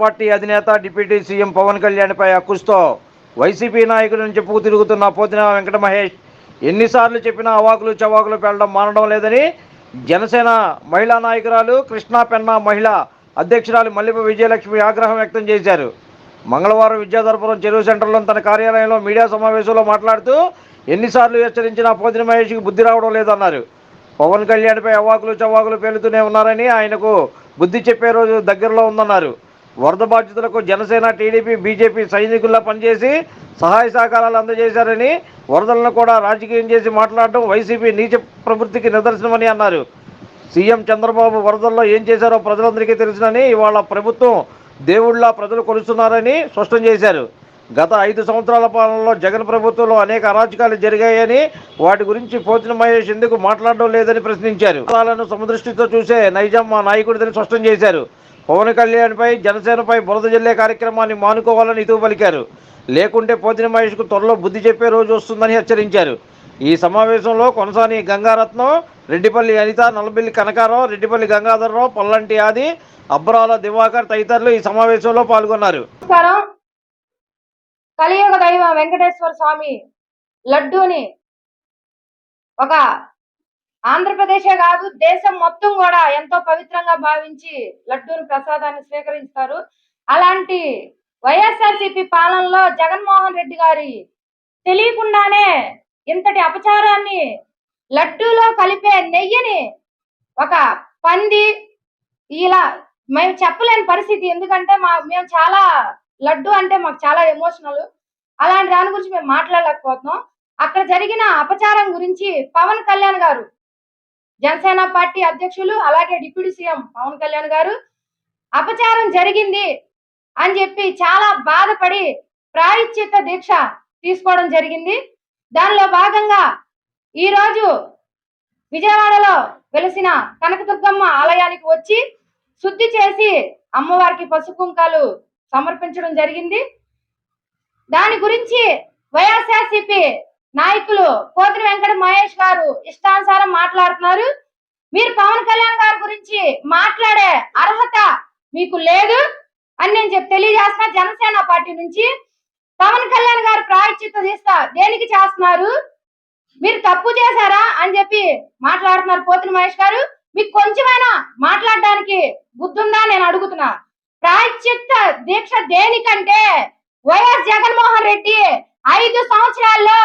Party అధినేత deputy CM Pawan కళ్యాణ్పై అక్కుస్తో వైసీపీ నాయకులను నుంచి చెప్పుకు తిరుగుతున్న పోతిన వెంకట మహేష్ ఎన్నిసార్లు చెప్పినా అవాకులు చవాకులు పెళ్ళడం మానడం లేదని జనసేన మహిళా నాయకురాలు కృష్ణా పెన్నా మహిళ అధ్యక్షురాలు మల్లిప విజయలక్ష్మి ఆగ్రహం వ్యక్తం చేశారు. మంగళవారం విద్యాధరపురం చెరువు సెంటర్లో తన కార్యాలయంలో మీడియా సమావేశంలో మాట్లాడుతూ ఎన్నిసార్లు హెచ్చరించినా పోతిన మహేష్కి బుద్ధి రావడం లేదన్నారు. పవన్ కళ్యాణ్పై అవాకులు చవాకులు పేలుతూనే ఉన్నారని ఆయనకు బుద్ధి చెప్పే రోజు దగ్గరలో ఉందన్నారు. వరద బాధితులకు జనసేన టీడీపీ బీజేపీ సైనికుల్లా పనిచేసి సహాయ సహకారాలు అందజేశారని వరదలను కూడా రాజకీయం చేసి మాట్లాడడం వైసీపీ నీచ ప్రవృత్తికి నిదర్శనమని అన్నారు. సీఎం చంద్రబాబు వరదల్లో ఏం చేశారో ప్రజలందరికీ తెలుసునని ఇవాళ ప్రభుత్వం దేవుళ్ళ ప్రజలు కొలుస్తున్నారని స్పష్టం చేశారు. గత ఐదు సంవత్సరాల పాలనలో జగన్ ప్రభుత్వంలో అనేక అరాచకాలు జరిగాయని వాటి గురించి పోతిన మహేష్ ఎందుకు మాట్లాడడం లేదని ప్రశ్నించారు. విషయాలను సమదృష్టితో చూసే నైజాం మా నాయకుడిదని స్పష్టం చేశారు. పవన్ కళ్యాణ్పై జనసేనపై బురద జల్లే కార్యక్రమాన్ని మానుకోవాలని ఇతువు పలికారు. లేకుంటే పోతిన మహేష్కు త్వరలో బుద్ధి చెప్పే రోజు వస్తుందని హెచ్చరించారు. ఈ సమావేశంలో కొనసాని గంగారత్నం రెడ్డిపల్లి అనిత నల్లబెల్లి కనకారావు రెడ్డిపల్లి గంగాధరరావు పల్లంటి ఆది అబ్రాల దివాకర్ తదితరులు ఈ సమావేశంలో పాల్గొన్నారు. కలియుగ దైవ వెంకటేశ్వర స్వామి లడ్డూని ఒక ఆంధ్రప్రదేశే కాదు దేశం మొత్తం కూడా ఎంతో పవిత్రంగా భావించి లడ్డూని ప్రసాదాన్ని స్వీకరిస్తారు. అలాంటి వైఎస్ఆర్సిపి పాలనలో జగన్మోహన్ రెడ్డి గారి తెలియకుండానే ఇంతటి అపచారాన్ని లడ్డూలో కలిపే నెయ్యిని ఒక పంది ఇలా మేము చెప్పలేని పరిస్థితి. ఎందుకంటే మా మేము చాలా లడ్డు అంటే మాకు చాలా ఎమోషనల్. అలాంటి దాని గురించి మేము మాట్లాడలేకపోతున్నాం. అక్కడ జరిగిన అపచారం గురించి పవన్ కళ్యాణ్ గారు జనసేన పార్టీ అధ్యక్షులు అలాగే డిప్యూటీ సీఎం పవన్ కళ్యాణ్ గారు. అపచారం జరిగింది అని చెప్పి చాలా బాధపడి ప్రాయశ్చిత్త దీక్ష తీసుకోవడం జరిగింది. దానిలో భాగంగా ఈ రోజు విజయవాడలో వెలిసిన కనకదుర్గమ్మ ఆలయానికి వచ్చి శుద్ధి చేసి అమ్మవారికి పసుపు కుంకాలు సమర్పించడం జరిగింది. దాని గురించి వైఎస్ఆర్సిపి నాయకులు పోతిరి వెంకట మహేష్ గారు ఇష్టానుసారం మాట్లాడుతున్నారు. మీరు పవన్ కళ్యాణ్ గారి గురించి మాట్లాడే అర్హత మీకు లేదు అని నేను చెప్పి తెలియజేస్తున్నా. జనసేన పార్టీ నుంచి పవన్ కళ్యాణ్ గారు ప్రాయశ్చిత్త తీస్తా దేనికి చేస్తున్నారు? మీరు తప్పు చేశారా అని చెప్పి మాట్లాడుతున్నారు పోతిన మహేష్ గారు. మీకు కొంచెమైనా మాట్లాడడానికి బుద్ధుందా నేను అడుగుతున్నా. ప్రాయశ్చిత్త దీక్ష దేనికంటే వైఎస్ జగన్మోహన్ రెడ్డి ఐదు సంవత్సరాల్లో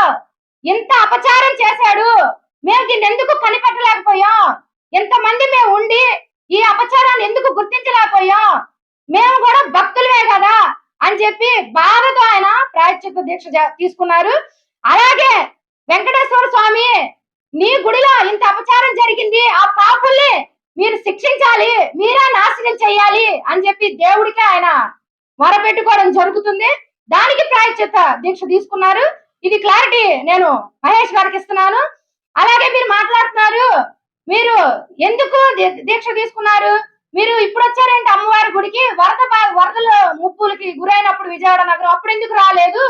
ఇంత అపచారం చేశాడు? మేము దీన్ని ఎందుకు కనిపెట్టలేకపోయాం? ఎంతమంది మేము ఉండి ఈ అపచారాన్ని ఎందుకు గుర్తించలేకపోయాం? మేము కూడా భక్తులమే కదా అని చెప్పి బాధతో ఆయన ప్రాయశ్చిత్త దీక్ష తీసుకున్నారు. అలాగే వెంకటేశ్వర స్వామి నీ గుడిలో ఇంత అపచారం జరిగింది. ఆ పాపుల్ని మీరు శిక్షించాలి మీరే నాశనం చేయాలి అని చెప్పి దేవుడికి ఆయన మొరపెట్టుకోవడం జరుగుతుంది. దానికి ప్రాయశ్చిత్త దీక్ష తీసుకున్నారు. ఇది క్లారిటీ నేను మహేష్ గారికి ఇస్తున్నాను. అలాగే మీరు మాట్లాడుతున్నారు. మీరు ఎందుకు దీక్ష తీసుకున్నారు? మీరు ఇప్పుడు వచ్చారంటే అమ్మవారి గుడికి? వరద వరదలు వరదల ముప్పులకి గురైనప్పుడు విజయవాడ నగరం అప్పుడు ఎందుకు రాలేదు?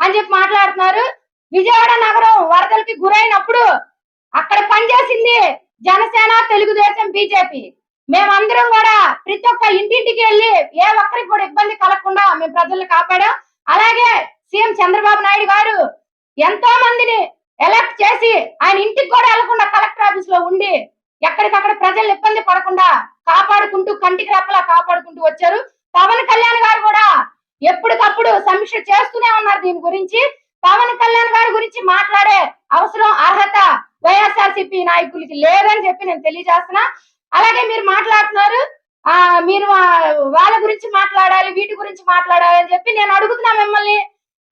అని చెప్పి మాట్లాడుతున్నారు. విజయవాడ నగరం వరదలకి గురైనప్పుడు అక్కడ పనిచేసింది జనసేన తెలుగుదేశం బీజేపీ. మేమందరం కూడా ప్రతి ఒక్క ఇంటింటికి వెళ్ళి ఏ ఒక్కరికి కూడా ఇబ్బంది కలగకుండా మేము ప్రజల్ని కాపాడాం. అలాగే సీఎం చంద్రబాబు నాయుడు గారు ఎంతో మందిని ఎలక్ట్ చేసి ఆయన ఇంటికి కూడా వెళ్ళకుండా కలెక్టర్ ఆఫీస్లో ఉండి ఎక్కడికక్కడ ప్రజలు ఇబ్బంది పడకుండా కాపాడుకుంటూ కంటికి రెప్పలా కాపాడుకుంటూ వచ్చారు. పవన్ కళ్యాణ్ గారు కూడా ఎప్పటికప్పుడు సమీక్ష చేస్తూనే ఉన్నారు దీని గురించి. పవన్ కళ్యాణ్ గారి గురించి మాట్లాడే అవసరం అర్హత వైఎస్ఆర్సీపీ నాయకులకి లేదని చెప్పి నేను తెలియజేస్తున్నా. అలాగే మీరు మాట్లాడుతున్నారు ఆ మీరు వాళ్ళ గురించి మాట్లాడాలి వీటి గురించి మాట్లాడాలి అని చెప్పి నేను అడుగుతున్నా మిమ్మల్ని.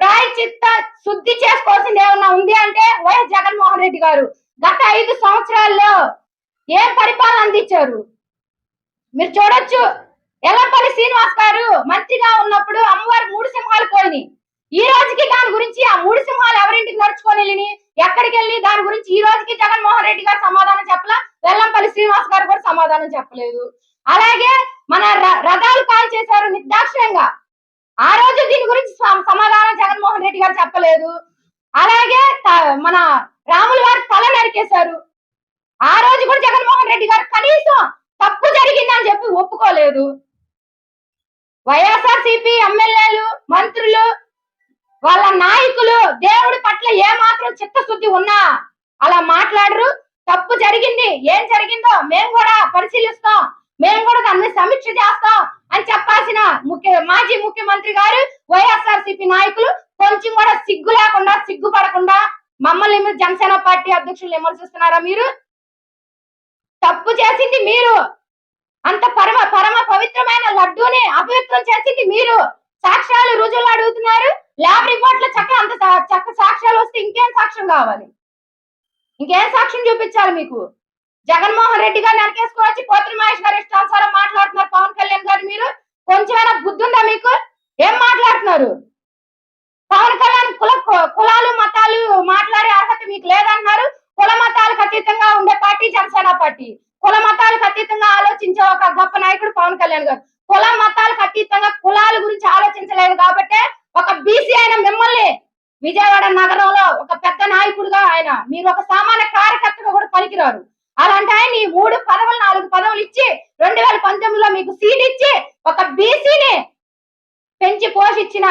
ప్రాయచిత్త శుద్ధి చేసుకోవాల్సింది ఏమన్నా ఉంది అంటే వైఎస్ జగన్మోహన్ రెడ్డి గారు. గత ఐదు సంవత్సరాల్లో ఏం పరిపాలన అందించారు? మీరు చూడొచ్చు. ఎల్లపల్లి శ్రీనివాస్ గారు మంత్రిగా ఉన్నప్పుడు అమ్మవారి మూడు సింహాలు పోయినాయి ఈ రోజుకి దాని గురించి ఆ మూడు సింహాలు ఎవరింటికి నడుచుకొని వెళ్ళి ఎక్కడికి వెళ్ళి? దాని గురించి ఈ రోజుకి జగన్మోహన్ రెడ్డి గారు సమాధానం చెప్పలా? వెల్లంపల్లి శ్రీనివాస్ గారు కూడా సమాధానం చెప్పలేదు. అలాగే మన ర- రథాలు కాల్ చేశారు నిర్దాక్షిణ్యంగా ఆ రోజు దీని గురించి సమాధానం జగన్మోహన్ రెడ్డి గారు చెప్పలేదు. అలాగే మన రాముల వారి తల నరికేశారు. ఆ రోజు కూడా జగన్మోహన్ రెడ్డి గారు కనీసం తప్పు జరిగిందని చెప్పి ఒప్పుకోలేదు. వైఎస్ఆర్ సిపి ఎమ్మెల్యేలు మంత్రులు వాళ్ళ నాయకులు దేవుడి పట్ల ఏ మాత్రం చిత్తశుద్ధి ఉన్నా అలా మాట్లాడరు. తప్పు జరిగింది ఏం జరిగిందో మేము కూడా పరిశీలిస్తాం. మేము కూడా దాన్ని సమీక్ష చేస్తాం. అని చెప్పాల్సిన ముఖ్య మాజీ ముఖ్యమంత్రి గారు వైఎస్ఆర్ సిపి నాయకులు కొంచెం కూడా సిగ్గు లేకుండా సిగ్గుపడకుండా మమ్మల్ని జనసేన పార్టీ అధ్యక్షులు విమర్శిస్తున్నారా మీరు? తప్పు చేసింది మీరు. అంత పరమ పరమ పవిత్రమైన లడ్డూని అపవిత్రం చేసింది మీరు. సాక్ష్యాలు రుజువులు అడుగుతున్నారు. ల్యాబ్ రిపోర్ట్ల చక్క అంత చక్క సాక్ష్యాలు వస్తే ఇంకేం సాక్ష్యం కావాలి? ఇంకేం సాక్ష్యం చూపించాలి మీకు? జగన్మోహన్ రెడ్డి గారిని వెనకేసుకోవచ్చు కోత్రి మహేష్ గారు ఇష్టానుసారం మాట్లాడుతున్నారు. పవన్ కళ్యాణ్ గారు మీరు. కొంచెమైనా బుద్ధి ఉందా మీకు? ఏం మాట్లాడుతున్నారు? పవన్ కళ్యాణ్ కుల కులాలు మతాలు మాట్లాడే అర్హత మీకు లేదన్నారు. కుల మతాలకు అతీతంగా ఉండే పార్టీ జనసేన పార్టీ. కుల మతాలకు అతీతంగా ఆలోచించే ఒక గొప్ప నాయకుడు పవన్ కళ్యాణ్ గారు. కుల మతాలకు అతీతంగా కులాల గురించి ఆలోచించలేదు కాబట్టి ఒక బీసీ అయిన మిమ్మల్ని విజయవాడ నగరంలో ఒక పెద్ద నాయకుడిగా ఆయన. మీరు ఒక సామాన్య కార్యకర్తగా కూడా పనికిరారు. అలాంటి ఆయన ఈ మూడు పదవులు నాలుగు పదవులు ఇచ్చి రెండు వేల పంతొమ్మిదిలో మీకు సీట్ ఇచ్చి ఒక బీసీని పెంచి పోషించిన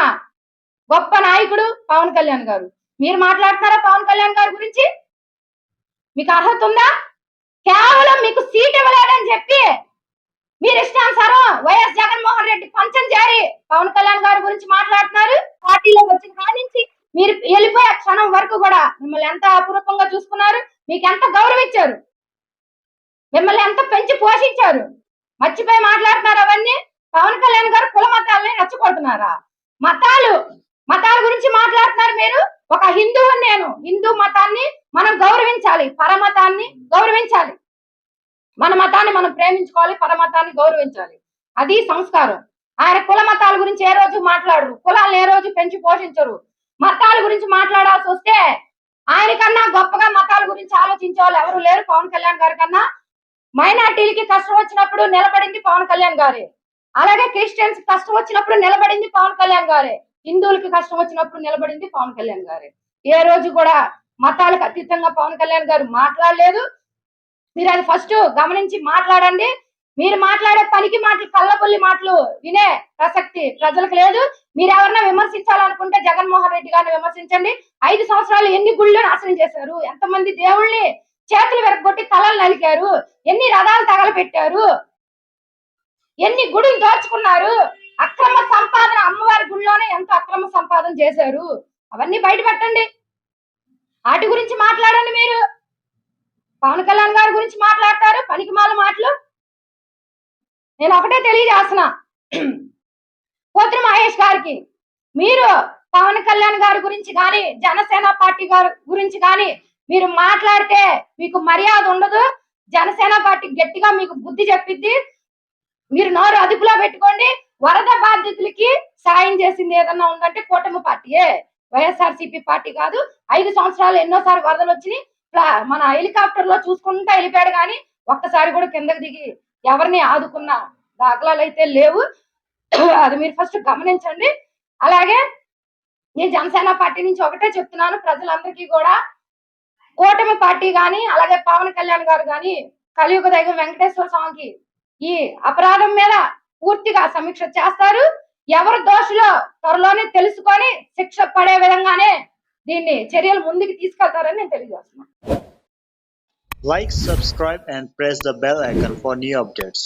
గొప్ప నాయకుడు పవన్ కళ్యాణ్ గారు. మీరు మాట్లాడుతున్నారా పవన్ కళ్యాణ్ గారి గురించి? మీకు అర్హత ఉందా? కేవలం మీకు సీట్ ఇవ్వలేదని చెప్పి మీరు ఇష్టానుసారం వైఎస్ జగన్మోహన్ రెడ్డి పంచం జారి పవన్ కళ్యాణ్ గారి గురించి మాట్లాడుతున్నారు. పార్టీలో వచ్చిన కానించి మీరు వెళ్ళిపోయే క్షణం వరకు కూడా మిమ్మల్ని ఎంత అపురూపంగా చూసుకున్నారు మీకు ఎంత గౌరవించారు మిమ్మల్ని ఎంత పెంచి పోషించారు? మర్చిపోయి మాట్లాడుతున్నారు అవన్నీ? పవన్ కళ్యాణ్ గారు కుల మతాలని రెచ్చగొడుతున్నారా? మతాలు మతాల గురించి మాట్లాడుతున్నారు మీరు? ఒక హిందువు నేను హిందూ మతాన్ని మనం గౌరవించాలి పరమతాన్ని గౌరవించాలి. మన మతాన్ని మనం ప్రేమించుకోవాలి పరమతాన్ని గౌరవించాలి. అది సంస్కారం. ఆయన కుల మతాల గురించి ఏ రోజు మాట్లాడరు? కులాలను ఏ రోజు పెంచి పోషించరు? మతాల గురించి మాట్లాడాల్సి వస్తే ఆయన కన్నా గొప్పగా మతాల గురించి ఆలోచించే వాళ్ళు ఎవరు లేరు పవన్ కళ్యాణ్ గారి కన్నా. మైనార్టీలకి కష్టం వచ్చినప్పుడు నిలబడింది పవన్ కళ్యాణ్ గారే. అలాగే క్రిస్టియన్స్ కష్టం వచ్చినప్పుడు నిలబడింది పవన్ కళ్యాణ్ గారే. హిందువులకి కష్టం వచ్చినప్పుడు నిలబడింది పవన్ కళ్యాణ్ గారే. ఏ రోజు కూడా మతాలకు అతీతంగా పవన్ కళ్యాణ్ గారు మాట్లాడలేదు. మీరు అది ఫస్ట్ గమనించి మాట్లాడండి. మీరు మాట్లాడే పనికి మాటలు కళ్ళబొల్లి మాటలు వినే ప్రసక్తి ప్రజలకు లేదు. మీరు ఎవరన్నా విమర్శించాలనుకుంటే జగన్మోహన్ రెడ్డి గారిని విమర్శించండి. ఐదు సంవత్సరాలు ఎన్ని గుళ్ళు నాశనం చేశారు? ఎంతమంది దేవుళ్ళని చేతులు వెరగొట్టి తలలు నలికారు ఎన్ని రథాలు తగలబెట్టారు. ఎన్ని గుడులు దోచుకున్నారు. అక్రమ సంపాదన అమ్మవారి గుడిలోనే ఎంత అక్రమ సంపాదన చేశారు. అవన్నీ బయట పెట్టండి వాటి గురించి మాట్లాడండి మీరు. పవన్ కళ్యాణ్ గారి గురించి మాట్లాడతారు. పనికిమాల మాటలు. నేను ఒకటే తెలియజేస్తున్నా. పోత్రి మహేష్ గారికి. మీరు పవన్ కళ్యాణ్ గారి గురించి కానీ జనసేన పార్టీ గారి గురించి కానీ మీరు మాట్లాడితే మీకు మర్యాద ఉండదు. జనసేన పార్టీ గట్టిగా మీకు బుద్ధి చెప్పిద్ది. మీరు నోరు అదుపులో పెట్టుకోండి. వరద బాధితులకి సాయం చేసింది ఏదన్నా ఉందంటే కూటమి పార్టీయే. వైఎస్ఆర్ పార్టీ కాదు. ఐదు సంవత్సరాలు ఎన్నోసారి వరదలు వచ్చినాయి. ప్లా- మన హెలికాప్టర్లో చూసుకుంటా వెళ్ళిపోయాడు కానీ ఒక్కసారి కూడా కిందకి దిగి ఎవరిని ఆదుకున్న దాఖలాలు అయితే లేవు. అది మీరు ఫస్ట్ గమనించండి. అలాగే నేను జనసేన పార్టీ నుంచి ఒకటే చెప్తున్నాను. ప్రజలందరికీ కూడా కూటమి పార్టీ కానీ అలాగే పవన్ కళ్యాణ్ గారు కానీ కలియుగ దైవం వెంకటేశ్వర స్వామికి ఈ అపరాధం మీద పూర్తిగా సమీక్ష చేస్తారు. ఎవరు దోషులో త్వరలోనే తెలుసుకొని శిక్ష పడే విధంగానే దీన్ని చర్యలు ముందుకు తీసుకెళ్తారని నేను తెలియజేస్తున్నాను. Like subscribe and press the bell icon for new updates